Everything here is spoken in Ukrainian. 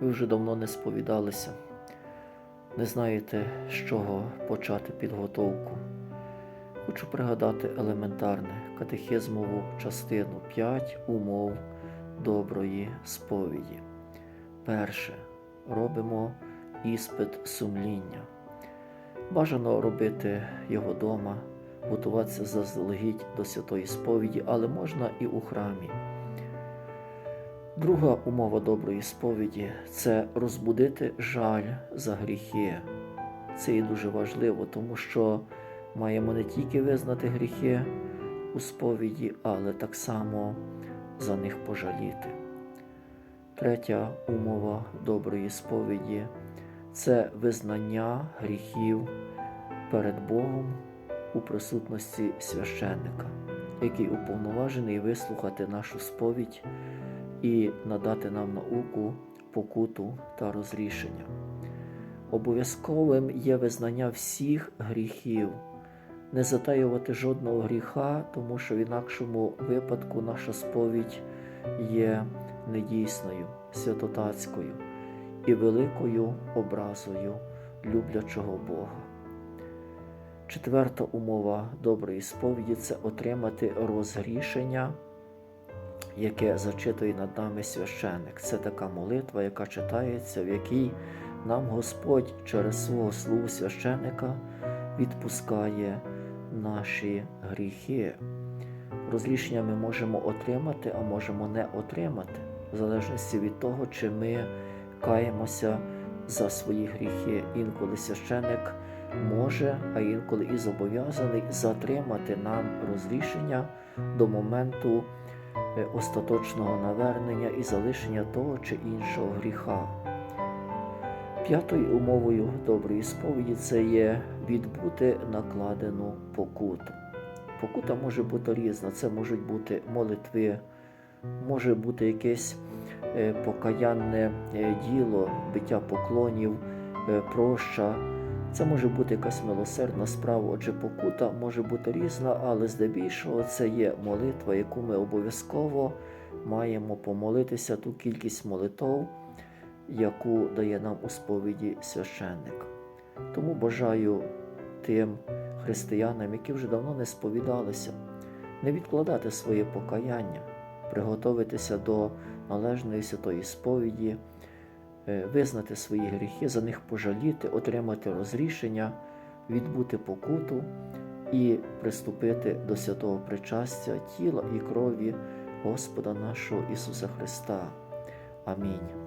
Ви вже давно не сповідалися, не знаєте, з чого почати підготовку. Хочу пригадати елементарне катехизмову частину 5 умов доброї сповіді. Перше. Робимо іспит сумління. Бажано робити його вдома, готуватися заздалегідь до святої сповіді, але можна і у храмі. Друга умова доброї сповіді це розбудити жаль за гріхи. Це і дуже важливо, тому що маємо не тільки визнати гріхи у сповіді, але так само за них пожаліти. Третя умова доброї сповіді це визнання гріхів перед Богом у присутності священника, який уповноважений вислухати нашу сповідь і надати нам науку, покуту та розрішення. Обов'язковим є визнання всіх гріхів, не затаювати жодного гріха, тому що в інакшому випадку наша сповідь є недійсною, святотатською і великою образою люблячого Бога. Четверта умова доброї сповіді це отримати розгрішення, яке зачитує над нами священник. Це така молитва, яка читається, в якій нам Господь через свого слугу священника відпускає наші гріхи. Розрішення ми можемо отримати, а можемо не отримати, в залежності від того, чи ми каємося за свої гріхи. Інколи священик може, а інколи і зобов'язаний затримати нам розрішення до моменту остаточного навернення і залишення того чи іншого гріха. П'ятою умовою доброї сповіді це є відбути накладену покуту. Покута може бути різна, це можуть бути молитви, може бути якесь е, покаянне е, діло, биття поклонів, е, проща. Це може бути якась милосердна справа, отже, покута може бути різна, але здебільшого це є молитва, яку ми обов'язково маємо помолитися ту кількість молитов, яку дає нам у сповіді священник. Тому бажаю тим християнам, які вже давно не сповідалися, не відкладати своє покаяння, приготуватися до належної святої сповіді, визнати свої гріхи, за них пожаліти, отримати розрішення, відбути покуту і приступити до святого причастя тіла і крові Господа нашого Ісуса Христа. Амінь.